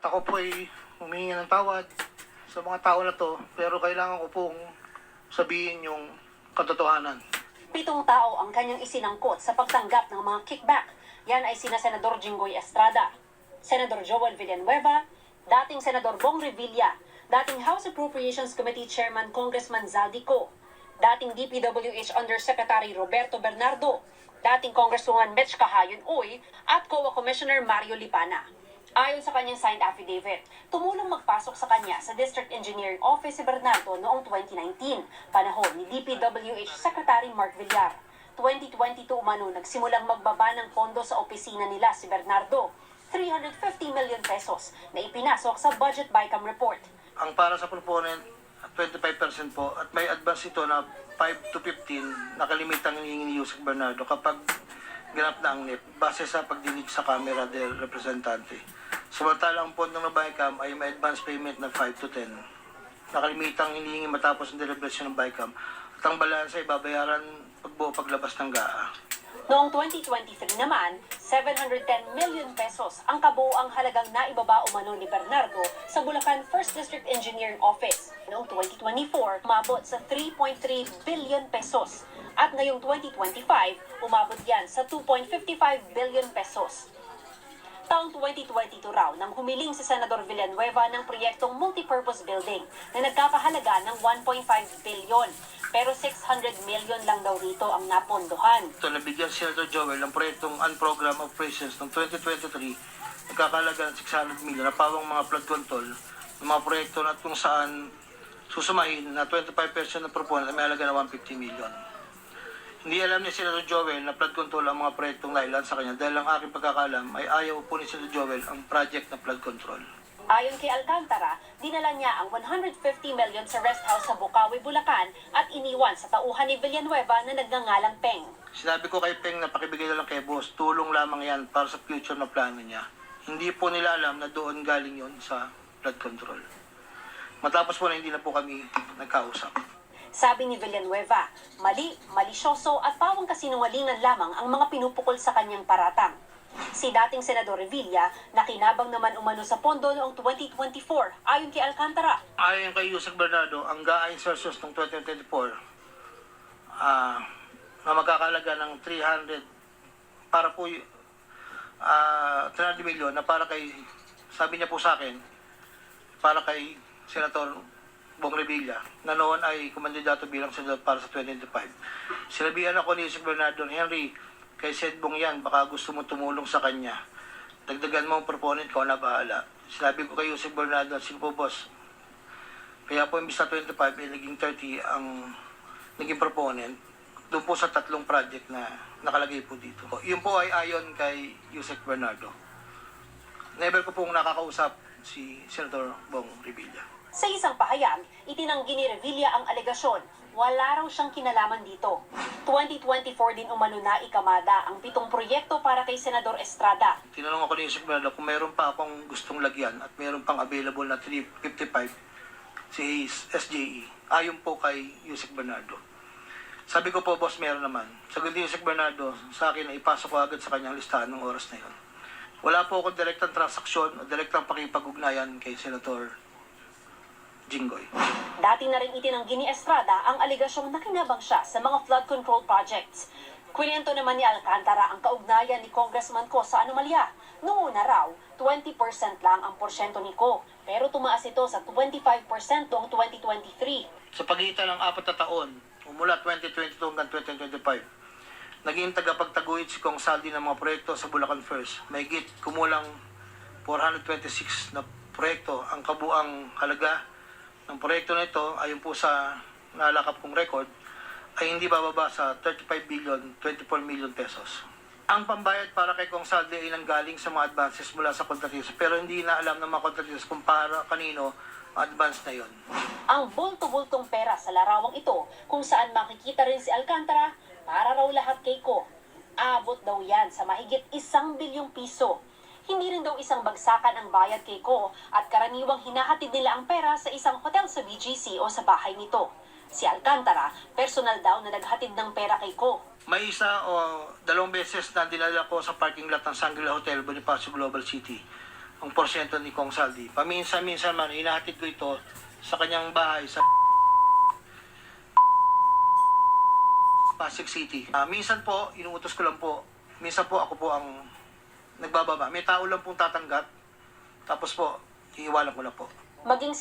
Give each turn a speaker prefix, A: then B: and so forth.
A: At ako po ay humingi ng tawad sa mga tao na to, pero kailangan ko pong sabihin yung katotohanan.
B: Pitong tao ang kanyang isinangkot sa pagtanggap ng mga kickback. Yan ay sina Senador Jinggoy Estrada, Senador Joel Villanueva, dating Senador Bong Revilla, dating House Appropriations Committee Chairman Congressman Zaldico, dating DPWH Undersecretary Roberto Bernardo, dating Congresswoman Mitch Kahayon Uy, at COA Commissioner Mario Lipana. Ayon sa kanyang signed affidavit, tumulong magpasok sa kanya sa District Engineering Office si Bernardo noong 2019, panahon ni DPWH Secretary Mark Villar. 2022 umano nagsimulang magbaba ng pondo sa opisina nila si Bernardo, 350 million pesos na ipinasok sa Budget BICAM report.
A: Ang para sa proponent, 25% po, at may advance ito na 5 to 15, nakalimitang hinihingi ni Yusek Bernardo kapag ganap na ang NIP, base sa pagdinig sa camera del representante. Samantala ang pondong na BICAM ay may advance payment na 5 to 10. Nakalimitang hinihingi matapos ang deliberation ng BICAM at ang balansa ay babayaran pagbuo paglabas ng GAA.
B: Noong 2023 naman, 710 million pesos ang kabuuang halagang naibaba umano ni Bernardo sa Bulacan 1st District Engineering Office. Noong 2024, umabot sa 3.3 billion pesos. At ngayong 2025, umabot yan sa 2.55 billion pesos. Taong 2022 raw nang humiling si Senador Villanueva ng proyektong multipurpose building na nagkakahalaga ng 1.5 billion. Pero 600 million lang daw rito ang napondohan.
A: Ito, nabigyan si Senator Joel ng proyektong Unprogram Operations ng 2023, nagkakalaga ng 600 million na pawang mga flood control ng mga proyekto na kung saan susumahin na 25% ng proponent ay may halaga na 150 million. Hindi alam ni Senator Joel na flood control ang mga proyektong nailan sa kanya dahil ang aking pagkakalam ay ayaw po ni Senator Joel ang project na flood control.
B: Ayon kay Alcantara, dinala niya ang 150 million sa rest house sa Bukawi, Bulacan at iniwan sa tauhan ni Villanueva na nagngangalang Peng.
A: Sinabi ko kay Peng na pakibigay na lang kay boss, tulong lamang yan para sa future na plano niya. Hindi po nila alam na doon galing yon sa flood control. Matapos po na hindi na po kami nagkausap.
B: Sabi ni Villanueva, mali, malisyoso at pawang kasinungalingan lamang ang mga pinupukol sa kanyang paratang. Si dating Senador Revilla, nakinabang naman umano sa pondo noong 2024 ayon kay Alcantara.
A: Ayon kay Yusek Bernardo, ang GAA insertions ng 2024 ah na magkakalaga ng 300 para po ah 300 million na para kay sabi niya po sa akin para kay Senator Bong Revilla na noon ay kumandidato bilang senador para sa 2025. Sinabihan ako ni Yusek Bernardo, Henry, kay Sed Bong yan, baka gusto mo tumulong sa kanya. Dagdagan mo ang proponent ko na bahala. Sinabi ko kay Yusek Bernardo, sige po boss, kaya po imbis na 25, eh, naging 30 ang naging proponent doon po sa tatlong project na nakalagay po dito. Yun po ay ayon kay Yusek Bernardo. Never ko pong nakakausap si Senator Bong Revilla.
B: Sa isang pahayag, itinanggi ni Revilla ang alegasyon. Wala raw siyang kinalaman dito. 2024 din umano na ikamada ang pitong proyekto para kay Senador Estrada.
A: Tinanong ako ni Yusek Bernardo kung meron pa akong gustong lagyan at meron pang available na 355 si SJE. Ayon po kay Yusek Bernardo. Sabi ko po, boss, meron naman. Sagot ni Yusek Bernardo sa akin na ipasok ko agad sa kanyang listahan ng oras na yon. Wala po akong direktang transaksyon o direktang pakipag-ugnayan kay Senator Jinggoy.
B: Dati na rin itinanggi ni Estrada ang aligasyong nakinabang siya sa mga flood control projects. Kwento naman ni Alcantara ang kaugnayan ni Congressman Ko sa anomalya. Noong una raw, 20% lang ang porsyento ni Ko, pero tumaas ito sa 25% noong 2023.
A: Sa pagitan ng apat na taon, mula 2022 hanggang 2025, naging tagapagtaguyod si Kong Saldi ng mga proyekto sa Bulacan First. May git kumulang 426 na proyekto. Ang kabuang halaga ng proyekto na ito, ayon po sa nalakap kong record, ay hindi bababa sa 35 billion 24 million pesos. Ang pambayad para kay Kong Saldi ay nanggaling sa mga advances mula sa kontratista pero hindi na alam ng mga kontratista kung para kanino advance na yon.
B: Ang bulto-bultong pera sa larawang ito kung saan makikita rin si Alcantara para raw lahat kay Ko. Abot daw yan sa mahigit isang bilyong piso. Hindi rin daw isang bagsakan ang bayad kay Ko at karaniwang hinahatid nila ang pera sa isang hotel sa BGC o sa bahay nito. Si Alcantara, personal daw na naghatid ng pera kay Ko.
A: May isa o oh, dalawang beses na dinala ko sa parking lot ng Sangrila Hotel, Bonifacio Global City, ang porsyento ni Kong Saldi. Paminsan-minsan man, hinahatid ko ito sa kanyang bahay sa Pasig City. Uh, minsan po, inuutos ko lang po, minsan po ako po ang nagbababa. May tao lang pong tatanggap. Tapos po, iiwanan ko lang po.
B: Maging